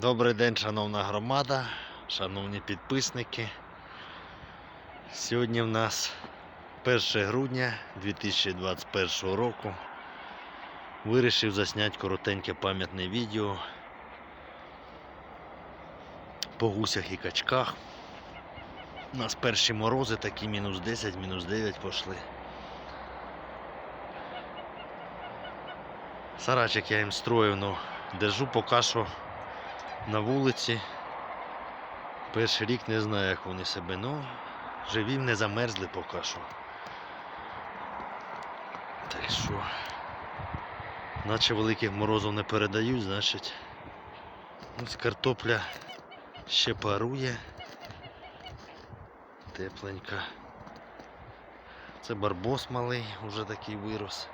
Добрий день, шановна громада, шановні підписники. Сьогодні в нас 1 грудня 2021 року. Вирішив засняти коротеньке пам'ятне відео по гусях і качках. У нас перші морози такі мінус 10, мінус 9 пішли. Сарачик я їм строїв, ну держу поки що на вулиці. Перший рік не знаю, як вони себе. Ну, живі не замерзли поки що. Так що, наче великих морозів не передають, значить. Ось картопля ще парує. Тепленька. Це барбос малий, вже такий вирос.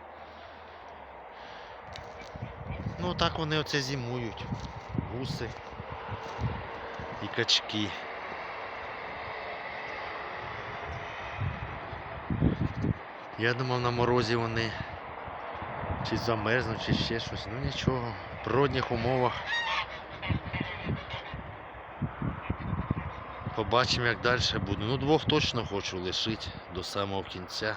Ну так вони оце зимують. Гуси і качки. Я думав на морозі вони чи замерзнуть, чи ще щось. Ну нічого. В природних умовах. Побачимо як далі буде. Ну двох точно хочу лишити до самого кінця.